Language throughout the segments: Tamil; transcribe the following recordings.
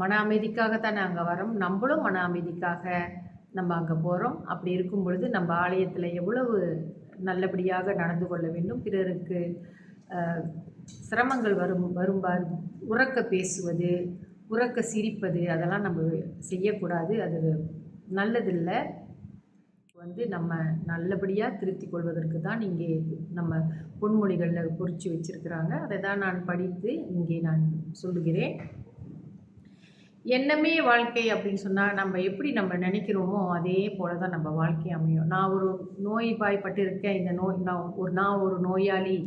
மன அமைதிக்காக தானே அங்கே வரோம். நம்மளும் மன அமைதிக்காக நம்ம அங்கே போகிறோம் அப்படி இருக்கும் பொழுது நம்ம ஆலயத்தில் எவ்வளவு நல்லபடியாக நடந்து கொள்ள வேண்டும். பிறருக்கு சிரமங்கள் வரும் வரும்பார் உறக்க பேசுவது உறக்க சிரிப்பது அதெல்லாம் நம்ம செய்யக்கூடாது. அது நல்லதில்லை. வந்து நம்ம நல்லபடியாக திருத்திக் கொள்வதற்கு தான் இங்கே நம்ம பொன்மொழிகளில் குறித்து வச்சிருக்கிறாங்க. அதை தான் நான் படித்து இங்கே நான் சொல்லுகிறேன். எண்ணமே வாழ்க்கை அப்படின்னு சொன்னால் நம்ம எப்படி நம்ம நினைக்கிறோமோ அதே போல தான் நம்ம வாழ்க்கை அமையும். நான் ஒரு நோய்வாய்ப்பட்டு இருக்கேன் இந்த நோய் நான் ஒரு நான் ஒரு நோயாளி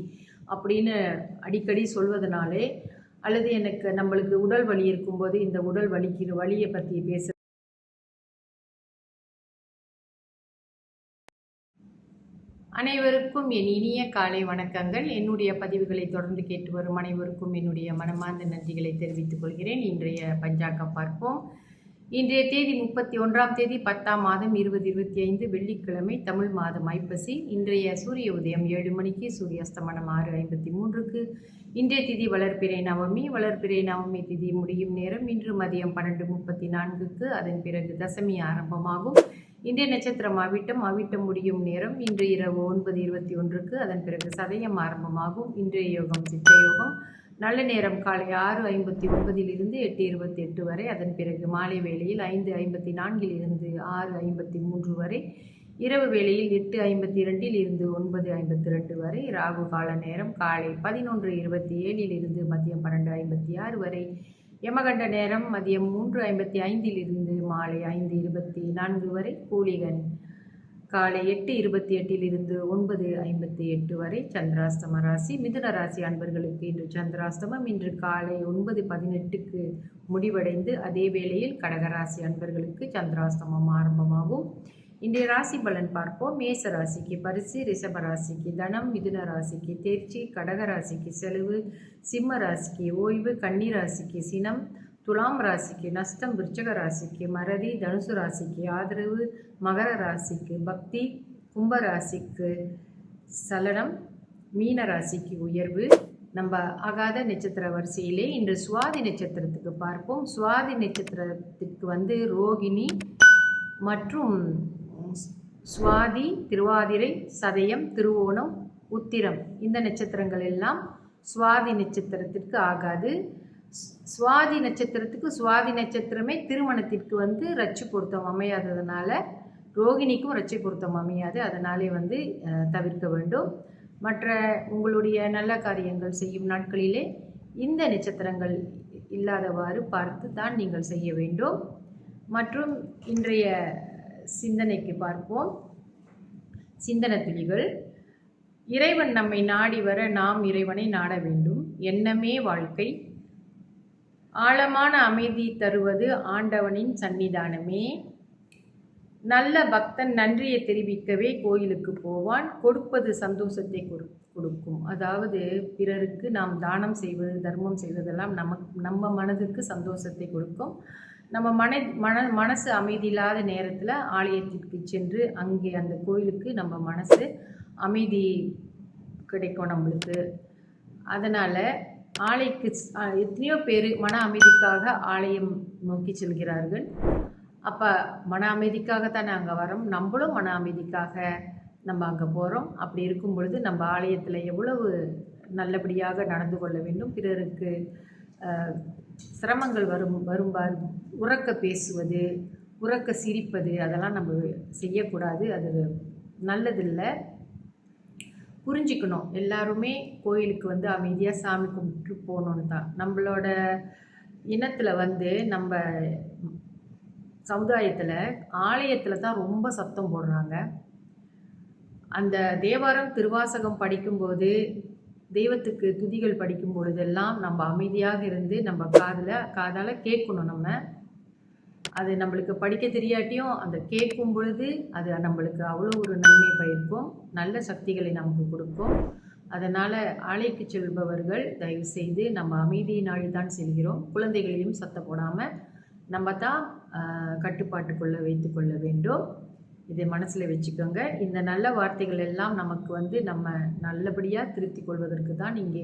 அப்படின்னு அடிக்கடி சொல்வதனாலே அல்லது எனக்கு நம்மளுக்கு உடல் வலி இருக்கும்போது இந்த உடல் வலிக்கிற வலியை பற்றி பேச அனைவருக்கும் என் இனிய காலை வணக்கங்கள். என்னுடைய பதிவுகளை தொடர்ந்து கேட்டு வரும் அனைவருக்கும் என்னுடைய மனமார்ந்த நன்றிகளை தெரிவித்துக் கொள்கிறேன். இன்றைய பஞ்சாக்கம் பார்ப்போம். இன்றைய தேதி முப்பத்தி ஒன்றாம் தேதி பத்தாம் மாதம் இருபது இருபத்தி ஐந்து வெள்ளிக்கிழமை தமிழ் மாதம் ஐப்பசி. இன்றைய சூரிய உதயம் ஏழு மணிக்கு சூரிய அஸ்தமனம் ஆறு ஐம்பத்தி மூன்றுக்கு. இன்றைய திதி வளர்ப்பிறை நவமி. வளர்ப்பிறை நவமி திதி முடியும் நேரம் இன்று மதியம் பன்னெண்டு முப்பத்தி நான்குக்கு. அதன் பிறகு தசமி ஆரம்பமாகும். இந்திய நட்சத்திரம் அவிட்டம் அவிட்டம் முடியும் நேரம். இன்று இரவு ஒன்பது இருபத்தி ஒன்றுக்கு அதன் பிறகு சதயம் ஆரம்பமாகும். இன்றைய யோகம் சித்த யோகம். நல்ல நேரம் காலை ஆறு ஐம்பத்தி ஒன்பதிலிருந்து எட்டு இருபத்தி எட்டு வரை. அதன் பிறகு மாலை வேளையில் ஐந்து ஐம்பத்தி நான்கில் இருந்து ஆறு ஐம்பத்தி மூன்று வரை. இரவு வேளையில் எட்டு ஐம்பத்தி இரண்டில் இருந்து ஒன்பது ஐம்பத்தி ரெண்டு வரை. ராகு கால நேரம் காலை பதினொன்று இருபத்தி ஏழில் இருந்து மதியம் பன்னெண்டு ஐம்பத்தி ஆறு வரை. யமகண்ட நேரம் மதியம் மூன்று ஐம்பத்தி ஐந்திலிருந்து மாலை ஐந்து இருபத்தி நான்கு வரை கூலிகன். காலை எட்டு இருபத்தி எட்டில் இருந்து ஒன்பது ஐம்பத்தி எட்டு வரை சந்திராஸ்தம ராசி. மிதுன ராசி அன்பர்களுக்கு இன்று சந்திராஸ்தமம் இன்று காலை ஒன்பது பதினெட்டுக்கு முடிவடைந்து அதே வேளையில் கடகராசி அன்பர்களுக்கு சந்திராஸ்தமம் ஆரம்பமாகும். இன்றைய ராசி பலன் பார்ப்போம். மேச ராசிக்கு பரிசு ரிஷப ராசிக்கு தனம் மிதுன ராசிக்கு தேர்ச்சி கடக ராசிக்கு செலவு சிம்ம ராசிக்கு ஓய்வு கன்னி ராசிக்கு சினம் துலாம் ராசிக்கு நஷ்டம் விருச்சக ராசிக்கு மறதி தனுசு ராசிக்கு ஆதரவு மகர ராசிக்கு பக்தி கும்ப ராசிக்கு சலனம் மீன ராசிக்கு உயர்வு. நம்ம ஆகாத நட்சத்திர வரிசையிலே இன்று சுவாதி நட்சத்திரத்துக்கு பார்ப்போம். சுவாதி நட்சத்திரத்துக்கு வந்து ரோகிணி மற்றும் சுவாதி திருவாதிரை சதயம் திருவோணம் உத்திரம். இந்த நட்சத்திரங்கள் எல்லாம் சுவாதி நட்சத்திரத்திற்கு ஆகாது. சுவாதி நட்சத்திரத்துக்கு சுவாதி நட்சத்திரமே திருமணத்திற்கு வந்து ரட்சி பொருத்தம் அமையாததுனால ரோகிணிக்கும் ரட்சி பொருத்தம் அமையாது. அதனாலே வந்து தவிர்க்க வேண்டும். மற்ற உங்களுடைய நல்ல காரியங்கள் செய்யும் நாட்களிலே இந்த நட்சத்திரங்கள் இல்லாதவாறு பார்த்து தான் நீங்கள் செய்ய வேண்டும். மற்றும் இன்றைய சிந்தனைக்கு பார்ப்போம். சிந்தன துளிகள் இறைவன் நம்மை நாடி வர நாம் இறைவனை நாட வேண்டும். எண்ணமே வாழ்க்கை. ஆழமான அமைதி தருவது ஆண்டவனின் சன்னிதானமே நல்ல பக்தன் நன்றியை தெரிவிக்கவே கோயிலுக்கு போவான். கொடுப்பது சந்தோஷத்தை கொடு கொடுக்கும். அதாவது பிறருக்கு நாம் தானம் செய்வது தர்மம் செய்வதெல்லாம் நமக்கு நம்ம மனதுக்கு சந்தோஷத்தை கொடுக்கும். நம்ம மன மன மனசு அமைதி இல்லாத நேரத்தில் ஆலயத்திற்கு சென்று அங்கே அந்த கோயிலுக்கு நம்ம மனசு அமைதி கிடைக்கும் நம்மளுக்கு. அதனால் ஆலைக்கு எத்தனையோ பேர் மன அமைதிக்காக ஆலயம் நோக்கி செல்கிறார்கள். அப்போ மன அமைதிக்காக தானே அங்கே வரோம்? நம்மளும் மன அமைதிக்காக நம்ம அங்கே போகிறோம் அப்படி இருக்கும் பொழுது நம்ம ஆலயத்தில் எவ்வளவு நல்லபடியாக நடந்து கொள்ள வேண்டும்? பிறருக்கு சிரமங்கள் வரும் வரும்பால் உறக்க பேசுவது உறக்க சிரிப்பது அதெல்லாம் நம்ம செய்யக்கூடாது. அது நல்லதில்லை. புரிஞ்சுக்கணும். எல்லாருமே கோயிலுக்கு வந்து அமைதியாக சாமி கும்பிட்டு போகணுன்னு தான். நம்மளோட இனத்தில் வந்து நம்ம சமுதாயத்தில் ஆலயத்தில் தான் ரொம்ப சத்தம் போடுறாங்க. அந்த தேவாரம் திருவாசகம் படிக்கும்போது தெய்வத்துக்கு துதிகள் படிக்கும் பொழுதெல்லாம் நம்ம அமைதியாக இருந்து நம்ம காதில் காதால் கேட்கணும் நம்ம. அது நம்மளுக்கு படிக்க தெரியாட்டியும் அந்த கேட்கும் பொழுது அது நம்மளுக்கு அவ்வளோ ஒரு நன்மை பயிர்க்கும் நல்ல சக்திகளை நமக்கு கொடுக்கும். அதனால் ஆலைக்கு செல்பவர்கள் தயவு செய்து நம்ம அமைதியை நாடி தான் செல்கிறோம். குழந்தைகளையும் சத்தம் போடாமல் நம்ம தான் கட்டுப்பாட்டுக்குள்ளே வைத்து கொள்ள வேண்டும். இதை மனசில் வச்சுக்கோங்க. இந்த நல்ல வார்த்தைகள் எல்லாம் நமக்கு வந்து நம்ம நல்லபடியாக திருத்தி கொள்வதற்கு தான் இங்கே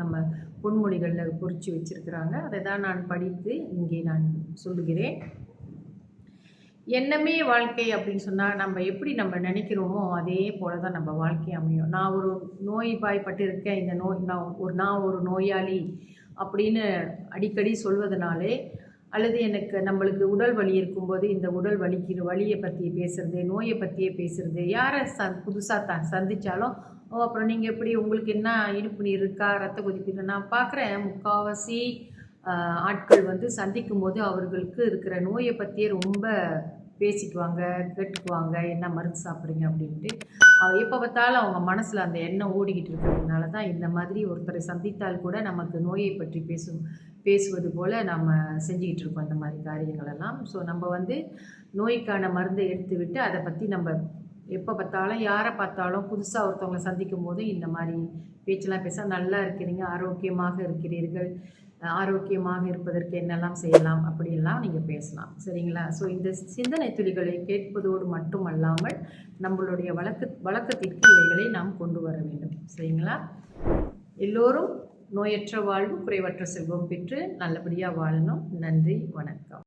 நம்ம பொன்மொழிகளில் குறித்து வச்சுருக்கிறாங்க. அதை தான் நான் படித்து இங்கே நான் சொல்லுகிறேன். எண்ணமே வாழ்க்கை அப்படின்னு சொன்னால் நம்ம எப்படி நம்ம நினைக்கிறோமோ அதே போல தான் நம்ம வாழ்க்கை அமையும். நான் ஒரு நோய் பாய்ப்பட்டு இருக்கேன் இந்த நோய் நான் ஒரு நான் ஒரு நோயாளி அப்படின்னு அடிக்கடி சொல்வதனாலே அல்லது எனக்கு நம்மளுக்கு உடல் வலி இருக்கும்போது இந்த உடல் வலிக்கிற வலியை பற்றி பேசுறது நோயை பற்றியே பேசுறது யாரை ச புதுசாக த சந்தித்தாலும் ஓ அப்புறம் நீங்கள் எப்படி உங்களுக்கு என்ன இனிப்பு நீர் இருக்கா? ரத்த கொதிப்பு நான் பார்க்குறேன் முக்கால்வாசி ஆட்கள் வந்து சந்திக்கும் போது அவர்களுக்கு இருக்கிற நோயை பற்றியே ரொம்ப பேசிக்குவாங்க கேட்டுக்குவாங்க என்ன மருந்து சாப்பிட்றீங்க அப்படின்ட்டு. எப்போ பார்த்தாலும் அவங்க மனசில் அந்த எண்ணம் ஓடிக்கிட்டு இருக்கிறதுனால தான் இந்த மாதிரி ஒருத்தரை சந்தித்தால் கூட நமக்கு நோயை பற்றி பேசும் பேசுவது போல் நம்ம செஞ்சுக்கிட்டு இருக்கோம் இந்த மாதிரி காரியங்களெல்லாம் ஸோ நம்ம வந்து நோய்க்கான மருந்தை எடுத்து விட்டு அதை பற்றி நம்ம எப்போ பார்த்தாலும் யாரை பார்த்தாலும் புதுசாக ஒருத்தவங்களை சந்திக்கும் போது இந்த மாதிரி பேச்செல்லாம் பேச நல்லா இருக்கிறீங்க ஆரோக்கியமாக இருக்கிறீர்கள். ஆரோக்கியமாக இருப்பதற்கு என்னெல்லாம் செய்யலாம் அப்படியெல்லாம் நீங்கள் பேசலாம். சரிங்களா? ஸோ இந்த சிந்தனை துளிகளை கேட்பதோடு மட்டுமல்லாமல் நம்மளுடைய வழக்கு வழக்கத்திற்கு இவைகளை நாம் கொண்டு வர வேண்டும். சரிங்களா? எல்லோரும் நோயற்ற வாழ்வு குறைவற்ற செல்வம் பெற்று நல்லபடியாக வாழணும். நன்றி வணக்கம்.